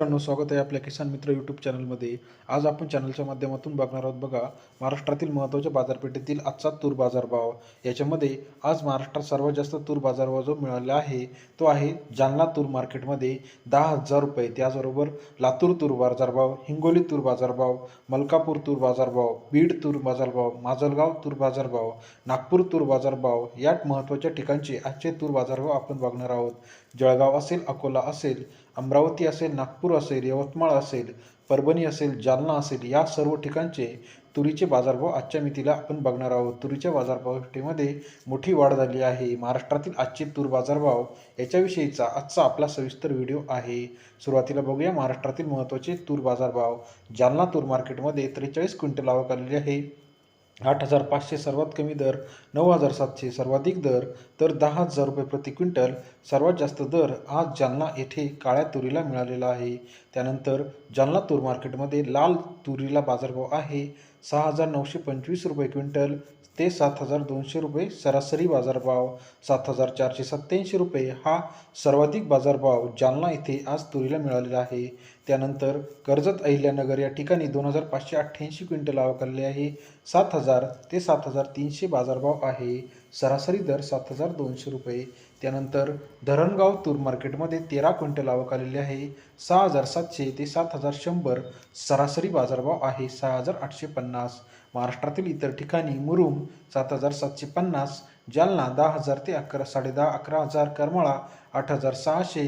मित्रांनो स्वागत आहे आपल्या किसान मित्र यूट्यूब चॅनलमध्ये आज आपण चॅनलच्या माध्यमातून बघणार आहोत बघा महाराष्ट्रातील महत्त्वाच्या बाजारपेठेतील आजचा तूर बाजारभाव. याच्यामध्ये आज महाराष्ट्रात सर्वात जास्त तूर बाजारभाव जो मिळाला आहे तो आहे जालना तूर मार्केटमध्ये दहा हजार रुपये. त्याचबरोबर लातूर तूर बाजारभाव हिंगोली तूर बाजारभाव मलकापूर तूर बाजारभाव बीड तूर बाजारभाव माजलगाव तूर बाजारभाव नागपूर तूर बाजारभाव या महत्त्वाच्या ठिकाणचे आजचे तूर बाजारभाव आपण बघणार आहोत. जळगाव असेल अकोला असेल अमरावती असेल नागपूर असेल यवतमाळ असेल परभणी असेल जालना असेल या सर्व ठिकाणचे तुरीचे बाजारभाव आजच्या मितीला आपण बघणार आहोत. तुरीच्या बाजारभावामध्ये मोठी वाढ झाली आहे. महाराष्ट्रातील आजचे तूर बाजारभाव याच्याविषयीचा आजचा आपला सविस्तर व्हिडिओ आहे. सुरुवातीला बघूया महाराष्ट्रातील महत्त्वाचे तूर बाजारभाव. जालना तूर मार्केटमध्ये त्रेचाळीस क्विंटल आवक आलेली आहे. आठ हजार पाचशे सर्वात कमी दर नऊ हजार सातशे सर्वाधिक दर तर दहा हजार रुपये प्रति क्विंटल सर्वात जास्त दर आज जालना येथे काळ्या तुरीला मिळालेला आहे. त्यानंतर जालना तूर मार्केटमध्ये लाल तुरीला बाजारभाव आहे. सहा हजार नऊशे पंचवीस रुपये क्विंटल ते सात हजार दोनशे रुपये सरासरी बाजारभाव. सात हजार चारशे सत्त्याऐंशी रुपये हा सर्वाधिक बाजारभाव जालना येथे आज तुरीला मिळालेला आहे. त्यानंतर कर्जत अहिल्यानगर या ठिकाणी दोन हजार पाचशे अठ्ठ्याऐंशी क्विंटल आवकले आहे. सात हजार ते सात हजार तीनशे बाजारभाव आहे. सरासरी दर सात हजार दोनशे रुपये. त्यानंतर धरणगाव तूर मार्केटमध्ये तेरा क्विंटल आवक आलेली आहे. सहा हजार सातशे ते सात हजार शंभर सरासरी बाजारभाव आहे सहा हजार आठशे पन्नास. महाराष्ट्रातील इतर ठिकाणी मुरुम सात हजार सातशे पन्नास जालना दहा हजार ते अकरा साडेदहा अकरा हजार करमाळा आठ हजार सहाशे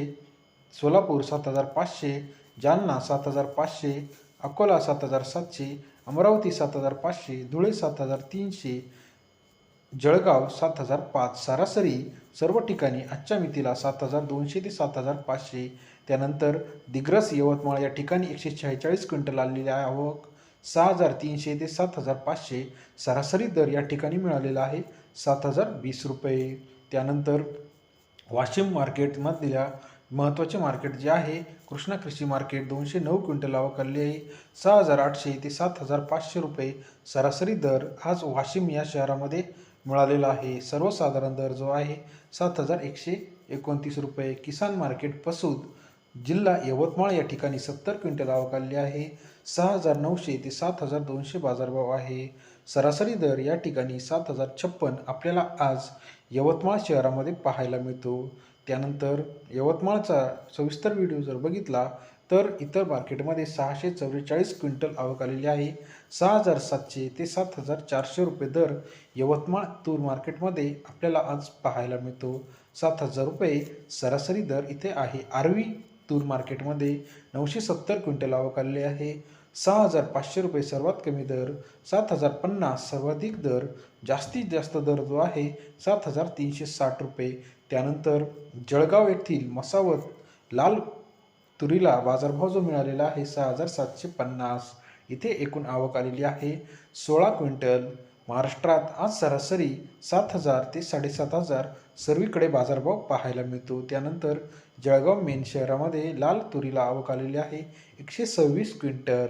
सोलापूर सात हजार पाचशे जालना सात हजार पाचशे अकोला सात हजार सातशे अमरावती सात हजार पाचशे धुळे सात हजार तीनशे जळगाव सात हजार पाच सरासरी सर्व ठिकाणी आजच्या मितीला सात हजार दोनशे ते सात हजार पाचशे. त्यानंतर दिग्रस यवतमाळ या ठिकाणी एकशे शेहेचाळीस क्विंटल आलेली आवक सहा हजार तीनशे ते सात हजार पाचशे. सरासरी दर या ठिकाणी मिळालेला आहे सात हजार वीस रुपये. त्यानंतर वाशिम मार्केटमधल्या महत्त्वाचे मार्केट जे आहे कृष्णा कृषी मार्केट दोनशे नऊ क्विंटल आवक आहे. सहा हजार आठशे ते सात हजार पाचशे रुपये सरासरी दर आज वाशिम या शहरामध्ये मिळालेला आहे. सर्वसाधारण दर जो आहे सात हजार एकशे एकोणतीस रुपये. किसान मार्केट पसूद जिल्हा यवतमाळ या ठिकाणी सत्तर क्विंटल आवक आहे. सहा हजार नऊशे ते सात हजार दोनशे बाजारभाव आहे. सरासरी दर या ठिकाणी सात हजार छप्पन आपल्याला आज यवतमाळ शहरामध्ये पाहायला मिळतो. त्यानंतर यवतमाळचा सविस्तर व्हिडिओ जर बघितला तर इतर मार्केटमध्ये सहाशे चव्वेचाळीस क्विंटल आवक आलेली आहे. सहा हजार सातशे ते सात हजार चारशे रुपये दर यवतमाळ तूर मार्केटमध्ये आपल्याला आज पाहायला मिळतो. सात हजार रुपये सरासरी दर इथे आहे. आरवी तूर मार्केटमध्ये नऊशे सत्तर क्विंटल आवक आलेली आहे. सहा हजार पाचशे रुपये सर्वात कमी दर सात हजार पन्नास सर्वाधिक दर जास्तीत जास्त दर जो आहे सात हजार तीनशे साठ रुपये. त्यानंतर जळगाव येथील मसावत लाल तुरीला बाजारभाव जो मिळालेला आहे सहा हजार सातशे पन्नास. इथे एकूण आवक आलेली आहे. सोळा क्विंटल. महाराष्ट्रात आज सरासरी सात हजार ते साडेसात हजार सर्वीकडे बाजारभाव पाहायला मिळतो. त्यानंतर जळगाव मेन शहरामध्ये लाल तुरीला आवक आलेली आहे. एकशे सव्वीस क्विंटल.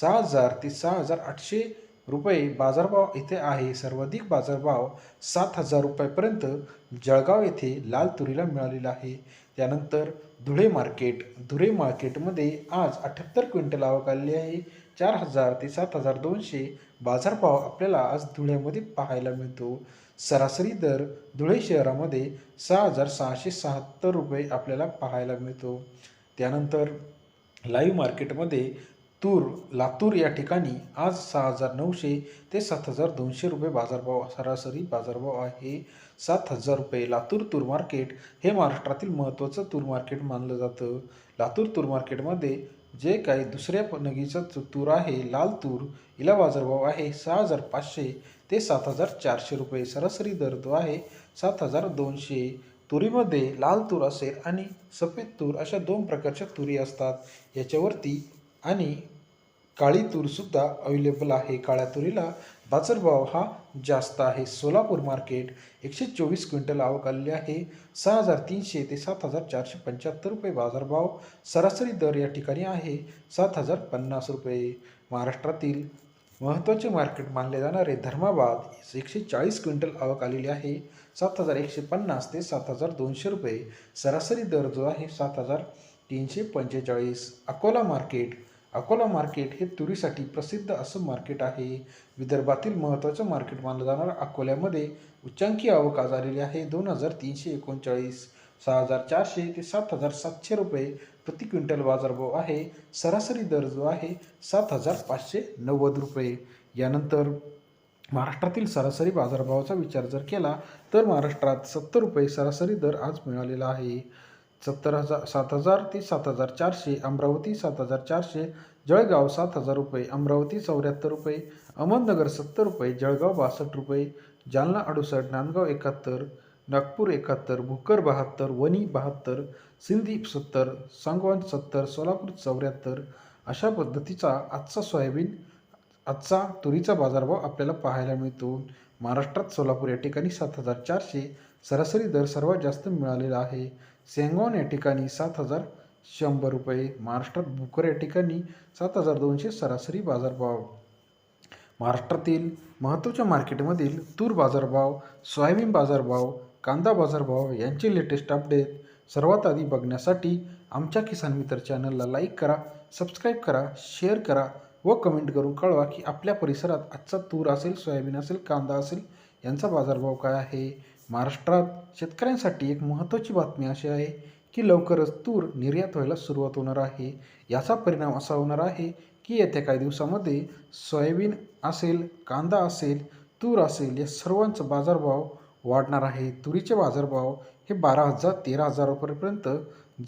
सहा हजार ते सहा हजार आठशे रुपये बाजारभाव इथे आहे. सर्वाधिक बाजारभाव सात हजार रुपयापर्यंत जळगाव येथे लाल तुरीला मिळालेला आहे. त्यानंतर धुळे मार्केट धुळे मार्केटमध्ये आज अठ्ठ्याहत्तर क्विंटल आवक आलेली आहे. चार हजार ते सात हजार दोनशे बाजारभाव आपल्याला आज धुळ्यामध्ये पाहायला मिळतो. सरासरी दर धुळे शहरामध्ये सहा हजार सहाशे शहात्तर रुपये आपल्याला पाहायला मिळतो. त्यानंतर लाईव्ह मार्केटमध्ये तूर लातूर या ठिकाणी आज सहा हजार नऊशे ते सात हजार दोनशे रुपये बाजारभाव सरासरी बाजारभाव आहे. सात हजार रुपये लातूर तूर मार्केट हे महाराष्ट्रातील महत्त्वाचं तूर मार्केट मानलं जातं. लातूर तूर मार्केटमध्ये जे काही दुसऱ्या नगीचं तूर आहे लाल तूर हिला बाजारभाव आहे सहा हजार पाचशे ते सात हजार चारशे रुपये सरासरी दर जो आहे सात हजार दोनशे. तुरीमध्ये लाल तूर असेल आणि सफेद तूर अशा दोन प्रकारच्या तुरी असतात. याच्यावरती आणि काळी तूरसुद्धा अवेलेबल आहे. काळ्या तुरीला बाजारभाव हा जास्त आहे. सोलापूर मार्केट एकशे चोवीस क्विंटल आवक आलेली आहे. सहा हजार तीनशे ते सात हजार चारशे पंच्याहत्तर रुपये बाजारभाव सरासरी दर या ठिकाणी आहे. सात हजार पन्नास रुपये. महाराष्ट्रातील महत्त्वाचे मार्केट मानले जाणारे धर्माबाद एकशे चाळीस क्विंटल आवक आलेली आहे. सात हजार एकशे पन्नास ते सात हजार दोनशे रुपये. सरासरी दर जो आहे सात हजार तीनशे पंचेचाळीस. अकोला मार्केट अकोला मार्केट हे तुरीसाठी प्रसिद्ध असं मार्केट आहे. विदर्भातील महत्त्वाचं मार्केट मानलं जाणारं अकोल्यामध्ये उच्चांकी आवक आज आलेली आहे. दोन हजार तीनशे एकोणचाळीस सहा हजार चारशे ते सात हजार सातशे रुपये प्रति क्विंटल बाजारभाव आहे. सरासरी दर जो आहे सात हजार पाचशे नव्वद रुपये. यानंतर महाराष्ट्रातील सरासरी बाजारभावाचा विचार जर केला तर महाराष्ट्रात सत्तर रुपये सरासरी दर आज मिळालेला आहे. सत्तर हजार सात हजार ते सात हजार चारशे अमरावती सात हजार चारशे जळगाव सात हजार रुपये अमरावती चौऱ्याहत्तर रुपये अहमदनगर सत्तर रुपये जळगाव बासष्ट रुपये जालना अडुसष्ट नांदगाव एकाहत्तर नागपूर एकाहत्तर भोकर बहात्तर वणी बहात्तर सिंधी सत्तर सांगवान सत्तर सोलापूर चौऱ्याहत्तर अशा पद्धतीचा आजचा सोयाबीन आजचा तुरीचा बाजारभाव आपल्याला पाहायला मिळतो. महाराष्ट्रात सोलापूर या ठिकाणी सात हजार चारशे सरासरी दर सर्वात जास्त मिळालेला आहे. सेंगॉन या ठिकाणी सात हजार शंभर रुपये. महाराष्ट्रात भुकर या ठिकाणी सात हजार दोनशे सरासरी बाजारभाव. महाराष्ट्रातील महत्त्वाच्या मार्केटमधील तूर बाजारभाव सोयाबीन बाजारभाव कांदा बाजारभाव यांचे लेटेस्ट अपडेट सर्वात आधी बघण्यासाठी आमच्या किसान मित्र चॅनलला लाईक करा सबस्क्राईब करा शेअर करा व कमेंट करून कळवा की आपल्या परिसरात आजचा तूर असेल सोयाबीन असेल कांदा असेल यांचा बाजारभाव काय आहे? महाराष्ट्रात शेतकऱ्यांसाठी एक महत्त्वाची बातमी अशी आहे की लवकरच तूर निर्यात व्हायला सुरुवात होणार आहे. याचा परिणाम असा होणार आहे की येत्या काही दिवसामध्ये सोयाबीन असेल कांदा असेल तूर असेल या सर्वांचा बाजारभाव वाढणार आहे. तुरीचे बाजारभाव हे बारा हजार तेरा हजारापर्यंत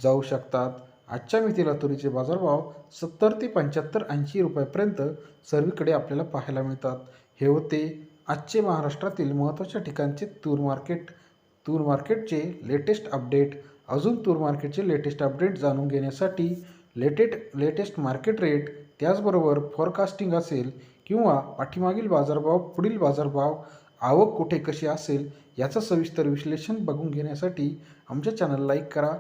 जाऊ शकतात. आजच्या मितीला तुरीचे बाजारभाव सत्तर ते पंच्याहत्तर ऐंशी रुपयापर्यंत सर्वीकडे आपल्याला पाहायला मिळतात. हे होते आजचे महाराष्ट्रातील महत्त्वाच्या ठिकाणचे तूर मार्केट. तूर मार्केटचे लेटेस्ट अपडेट. अजून तूर मार्केटचे लेटेस्ट अपडेट जाणून घेण्यासाठी लेटेट लेटेस्ट मार्केट रेट त्याचबरोबर फॉरकास्टिंग असेल किंवा पाठीमागील बाजारभाव पुढील बाजारभाव आवक कुठे कशी असेल याचं सविस्तर विश्लेषण बघून घेण्यासाठी आमच्या चॅनल लाईक करा.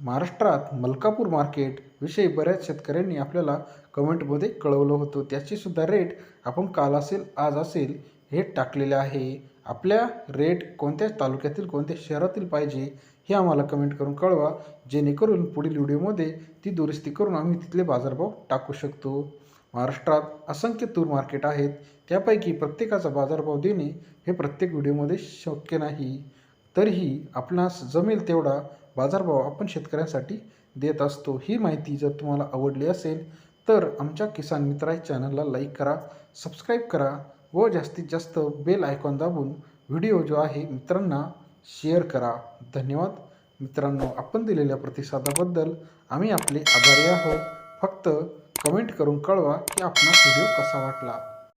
महाराष्ट्रात मलकापूर मार्केट विषयी बऱ्याच शेतकऱ्यांनी आपल्याला कमेंटमध्ये कळवलं होतं. त्याचीसुद्धा रेट आपण काल असेल आज असेल हे टाकलेले आहे. आपल्या रेट कोणत्या तालुक्यातील कोणत्या शहरातील पाहिजे हे आम्हाला कमेंट करून कळवा. जेणेकरून पुढील व्हिडिओमध्ये ती दुरुस्ती करून आम्ही तिथले बाजारभाव टाकू शकतो. महाराष्ट्रात असंख्य तूर मार्केट आहेत. त्यापैकी प्रत्येकाचा बाजारभाव देणे हे प्रत्येक व्हिडिओमध्ये शक्य नाही. तरीही आपणास जमेल तेवढा बाजारभाव आपण शेतकऱ्यांसाठी देत असतो. ही माहिती जर तुम्हाला आवडली असेल तर आमच्या किसान मित्र या चॅनलला लाईक करा सबस्क्राईब करा व जास्तीत जास्त बेल आयकॉन दाबून व्हिडिओ जो आहे मित्रांना शेअर करा. धन्यवाद. मित्रांनो आपण दिलेल्या प्रतिसादाबद्दल आम्ही आपले आभारी आहोत. फक्त कमेंट करून कळवा की आपला व्हिडिओ कसा वाटला.